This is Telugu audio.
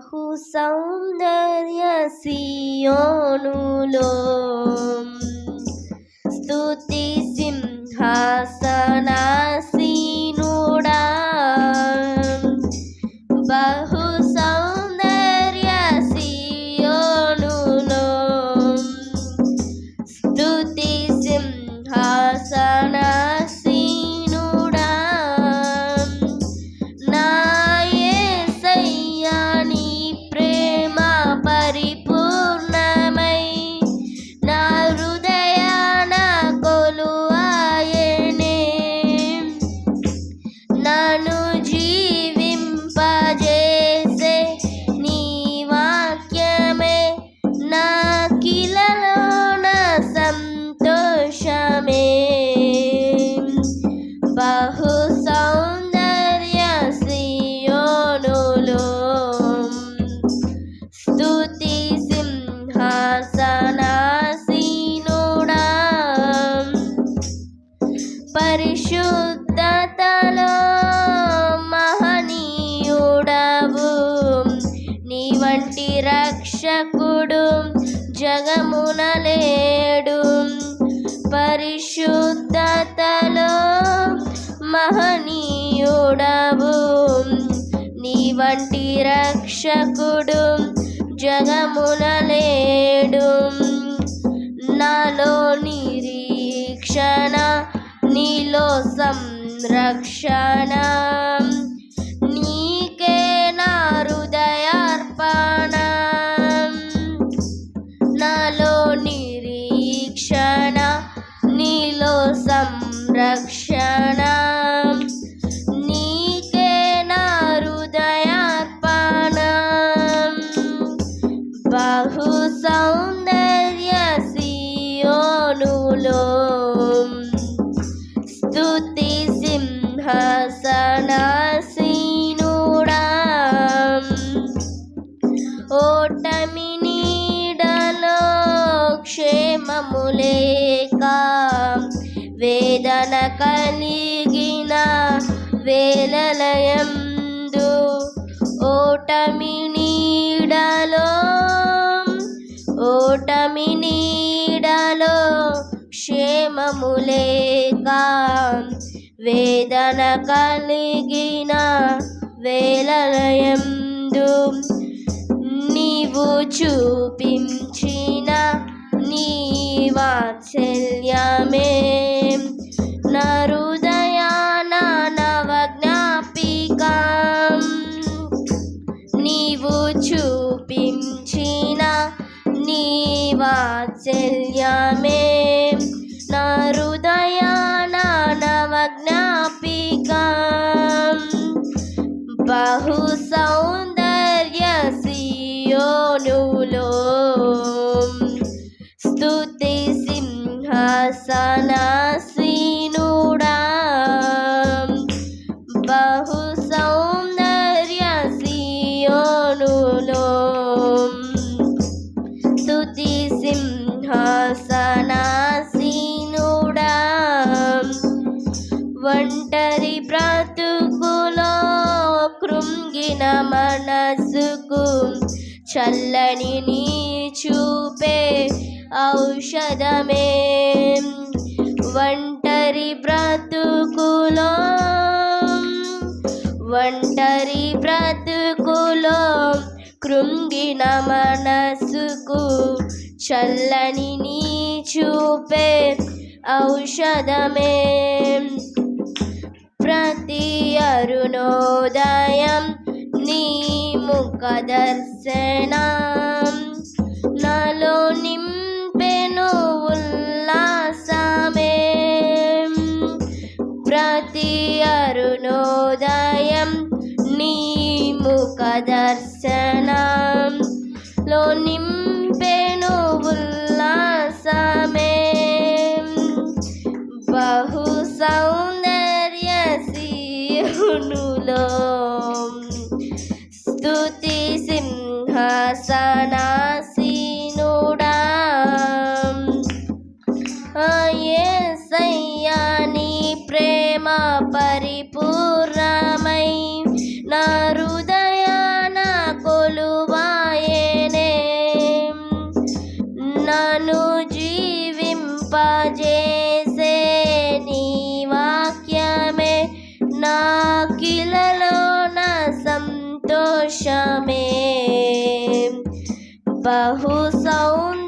బహు సౌందర్య సియోనులో స్తుతి సింహాసనాసీనుడా బహు సౌందర్య సియోనులో స్తుతి సింహాసనాసీనుడా సంతోషమే వంటి రక్షకుడు జగమున లేడు. నాలో నిరీక్షణ నీలో సంరక్షణ. నీకే నా హృదయార్పణ. నాలో నిరీక్షణ నీలో సంరక్షణ. ఓటమి నీడలో క్షేమము లేక వేదన కలిగిన వేలలయందు ఓటమి నీడలో ఓటమి నీడలో క్షేమము లేక వేదన కలిగిన వేలలయందు నీవు చూపించిన నీ వాత్సల్యమే. నా హృదయాన నవజ్ఞాపిక. నీవు చూపించిన నీ వాత్సల్యమే. నా హృదయా స్తుతి సింహాసనాసీనుడా. బహు సౌందర్య సియోనులో. స్తుతి సింహాసనాసీనుడా. ఒంటరి బ్రతుకులో కృంగిన మనసుకు చల్లని నీ చూపే ఔషధమే. ఒంటరి బ్రతుకులో ఒంటరి బ్రతుకులో కృంగిన మనసుకు చల్లని నీ చూపే ఔషధమే. ప్రతి అరుణోదయం నీ ముఖ దర్శనా ప్రతి అరుణోదయం నీ ముఖ దర్శనం లో నింపెను ఉల్లాసమే. బహు సౌందర్య సియునులో స్తుతి సింహాసనాసీనుడా. ఏ పరిపూర్ణమై నా హృదయాన కొలువాయనే. నన్ను జీవింపజేసే నీ వాక్యమే నా కిలలో నా సంతోషమే. బహు సౌంద